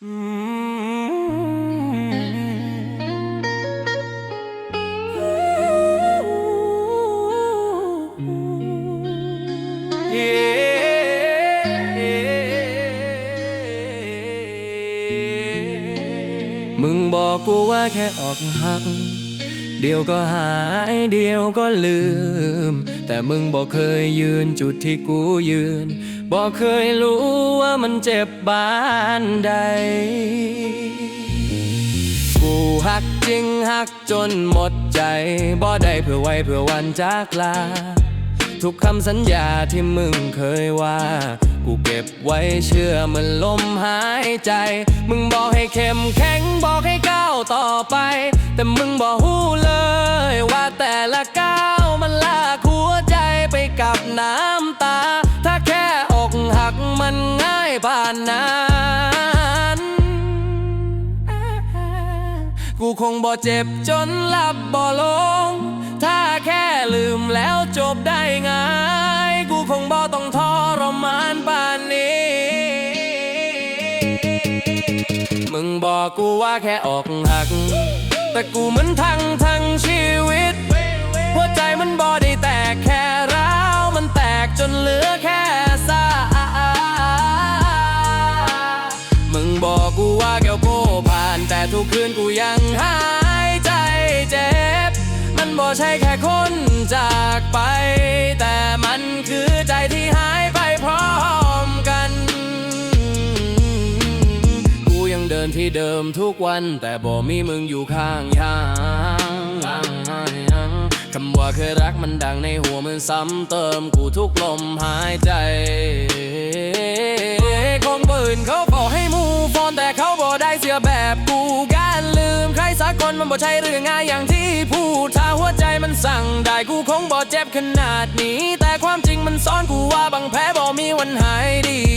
มึงบอกกูว่าแค่ออกหัก เดี๋ยวก็หายเดี๋ยวก็ลืม แต่มึงบอกเคยยืนจุดที่กูยืน บอกเคยรู้ว่ามันเจ็บบานใด กูหักจริงหักจนหมดใจ บ่ได้เพื่อไว้เพื่อวันจากลา ทุกคำสัญญาที่มึงเคยว่า กูเก็บไว้เชื่อมันลมหายใจ มึงบอกให้เข้มแข็งบอกให้ก้าวต่อไป แต่มึงบอกหู้เลยว่าแต่ละก้าวมันลากหัวใจไปกับน้ำตา ถ้าแค่อกหักมันง่ายผ่านนั้นกูคงบ่เจ็บจนหลับบ่ลง ถ้าแค่ลืมแล้วจบได้ง่ายกูคงบ่ต้องทรมานป่านนี้ มึงบอกกูว่าแค่ออกหัก แต่กูเหมือนทั้งทั้งชีวิต หัวใจมันบ่ได้แตกแค่ร้าวมันแตกจนเหลือแค่ซามึงบอกกูว่าแก้วโก้ผ่าน แต่ทุกคืนกูยังหา นที่เดิมทุกวัน แต่บ่มีมึงอยู่ข้างยางคำว่าเคยรักมันดังในหัวมันซ้ำเติมกูทุกลมหายใจคงปืนเขาบอกให้มูฟอนแต่เขาบอกได้เสียแบบกูการลืมใครสักคนมันบ่ใช่เรื่องง่ายอย่างที่พูดถ้าหัวใจมันสั่งได้กูคงบ่เจ็บขนาดนี้ แต่ความจริงมันสอนกูว่าบางแผลบ่มีวันหายดี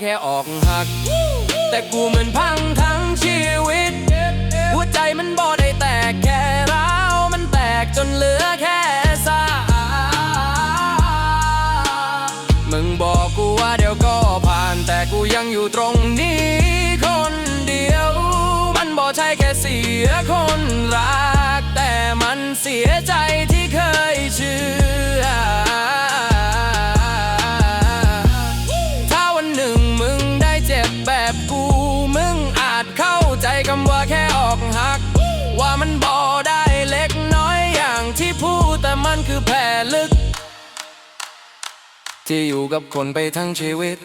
แค่ออกหัก แต่กูเหมือนพังทั้งชีวิต หัวใจมันบ่ได้แตกแค่ร้าวมันแตกจนเหลือแค่ซามึงบอกกูว่าเดี๋ยวก็ผ่าน แต่กูยังอยู่ตรงนี้คนเดียว มันบ่ใช่แค่เสียคนรัก แต่มันเสียใจที่ มันบ่ได้เล็กน้อยอย่างที่พูดแต่มันคือแผลลึก ที่อยู่กับคนไปทั้งชีวิต